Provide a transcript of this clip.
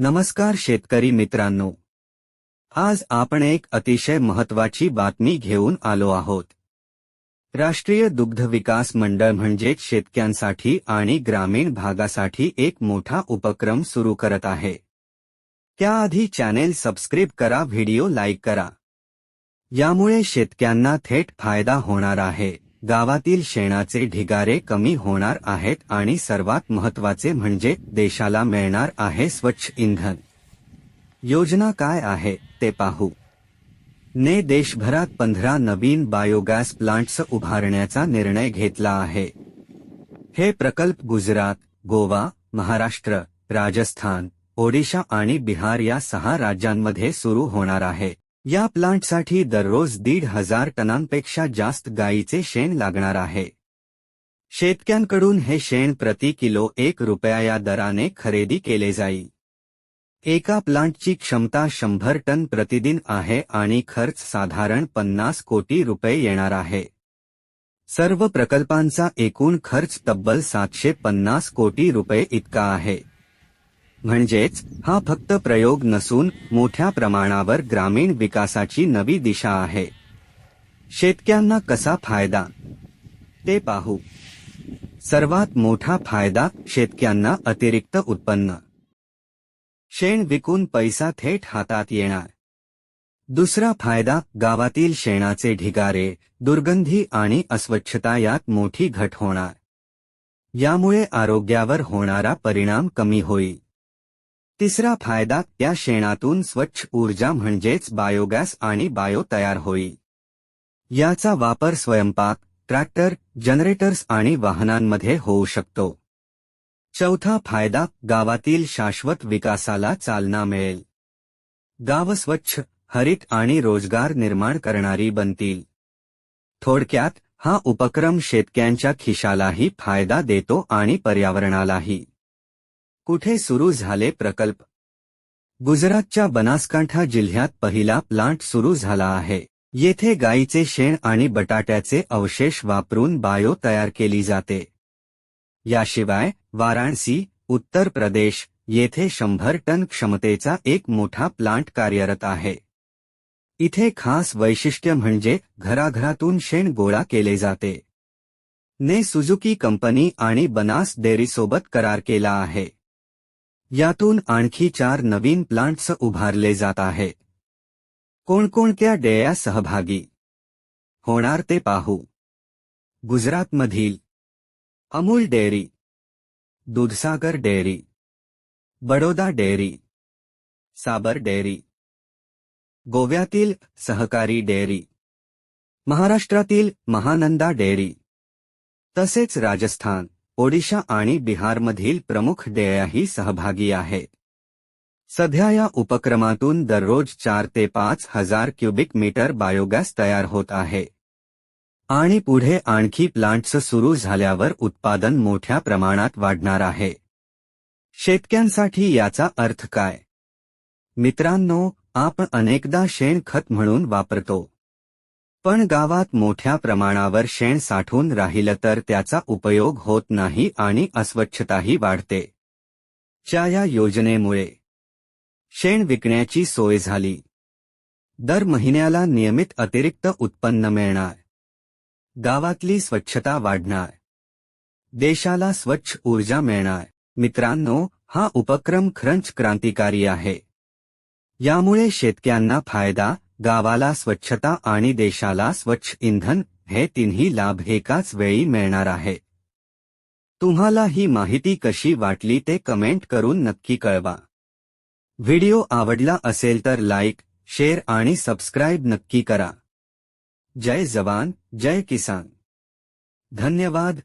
नमस्कार शेतकरी मित्रांनो. आज आपण एक अतिशय महत्वाची बातमी घेऊन आलो आहोत. राष्ट्रीय दुग्ध विकास मंडळ म्हणजेच शेतक्यांसाठी आणि ग्रामीण भागासाठी एक मोठा उपक्रम सुरू करत आहे. त्याआधी चॅनेल सबस्क्राईब करा व्हिडिओ लाईक करा. यामुळे शेतकऱ्यांना थेट फायदा होणार आहे. गावातील शेणाचे ढिगारे कमी होणार आहेत आणि सर्वात महत्त्वाचे म्हणजे देशाला मिळणार आहे स्वच्छ इंधन. योजना काय आहे ते पाहू. ने देशभरात पंधरा नवीन बायोगॅस प्लांट्स उभारण्याचा निर्णय घेतला आहे. हे प्रकल्प गुजरात गोवा महाराष्ट्र राजस्थान ओडिशा आणि बिहार या सहा राज्यांमध्ये सुरू होणार आहे. या प्लांटसाठी दररोज दीड हजार टनांपेक्षा जास्त गायीचे शेण लागणार आहे. शेतक्यांकडून हे शेण प्रति किलो एक रुपया या दराने खरेदी केले जाईल. एका प्लांटची क्षमता शंभर टन प्रतिदिन आहे आणि खर्च साधारण पन्नास कोटी रुपये येणार आहे. सर्व प्रकल्पांचा एकूण खर्च तब्बल सातशे पन्नास कोटी रुपये इतका आहे. म्हणजेच हा फक्त प्रयोग नसून मोठ्या प्रमाणावर ग्रामीण विकासाची नवी दिशा आहे. शेतक्यांना कसा फायदा? ते पाहू. सर्वात मोठा फायदा शेतक्यांना अतिरिक्त उत्पन्न. शेण विकून पैसा थेट हातात येणार. दुसरा फायदा गावातील शेणाचे ढिगारे दुर्गंधी आणि अस्वच्छता यात मोठी घट होणार. यामुळे आरोग्यावर होणारा परिणाम कमी होईल. तिसरा फायदा त्या शेणातून स्वच्छ ऊर्जा म्हणजेच बायोगॅस आणि बायो तयार होईल याचा वापर स्वयंपाक ट्रॅक्टर जनरेटर्स आणि वाहनांमध्ये होऊ शकतो. चौथा फायदा गावातील शाश्वत विकासाला चालना मिळेल. गाव स्वच्छ हरित आणि रोजगार निर्माण करणारी बनतील. थोडक्यात हा उपक्रम शेतक्यांच्या खिशालाही फायदा देतो आणि पर्यावरणालाही. कुठे सुरू झाले प्रकल्प? गुजरातच्या बनासकांठा जिल्ह्यात पहिला प्लांट सुरू झाला आहे. येथे गायीचे शेण आणि बटाट्याचे अवशेष वापरून बायो तयार केली जाते. याशिवाय वाराणसी उत्तर प्रदेश येथे शंभर टन क्षमतेचा एक मोठा प्लांट कार्यरत आहे. इथे खास वैशिष्ट्य म्हणजे घराघरातून शेण गोळा केले जाते. ने सुझुकी कंपनी आणि बनास डेअरीसोबत करार केला आहे. यातून आणखी चार नवीन प्लांट्स उभारले जात आहेत कोणकोणत्या डेया सहभागी? होणार ते पाहू. गुजरातमधील Amul dairy Dudhsagar dairy Baroda dairy Sabar dairy गोव्यातील सहकारी डेअरी महाराष्ट्रातील महानंदा डेअरी तसेच राजस्थान. ओडिशा आणि बिहारमधील प्रमुख डेयाही सहभागी आहेत सध्या या उपक्रमातून दररोज चार ते पाच हजार क्युबिक मीटर बायोगॅस तयार होत आहे. आणि पुढे आणखी प्लांट्स सुरू झाल्यावर उत्पादन मोठ्या प्रमाणात वाढणार आहे. शेतकऱ्यांसाठी याचा अर्थ काय? मित्रांनो आपण अनेकदा शेणखत म्हणून वापरतो. पण गावात मोठ्या प्रमाणावर शेण साठून राहिलं तर त्याचा उपयोग होत नाही आणि अस्वच्छताही वाढते. च्या या योजनेमुळे शेण विकण्याची सोय झाली. दर महिन्याला नियमित अतिरिक्त उत्पन्न मिळणार. गावातली स्वच्छता वाढणार. देशाला स्वच्छ ऊर्जा मिळणार. मित्रांनो हा उपक्रम खरंच क्रांतिकारी आहे. यामुळे शेतकऱ्यांना फायदा गावाला स्वच्छता आणि देशाला स्वच्छ इंधन हे तिन्ही लाभ एकाच वेळी मिळणार आहे. तुम्हाला ही माहिती कशी वाटली ते कमेंट करून नक्की कळवा. व्हिडिओ आवडला असेल तर लाईक शेअर आणि सबस्क्राईब नक्की करा. जय जवान, जय किसान. धन्यवाद.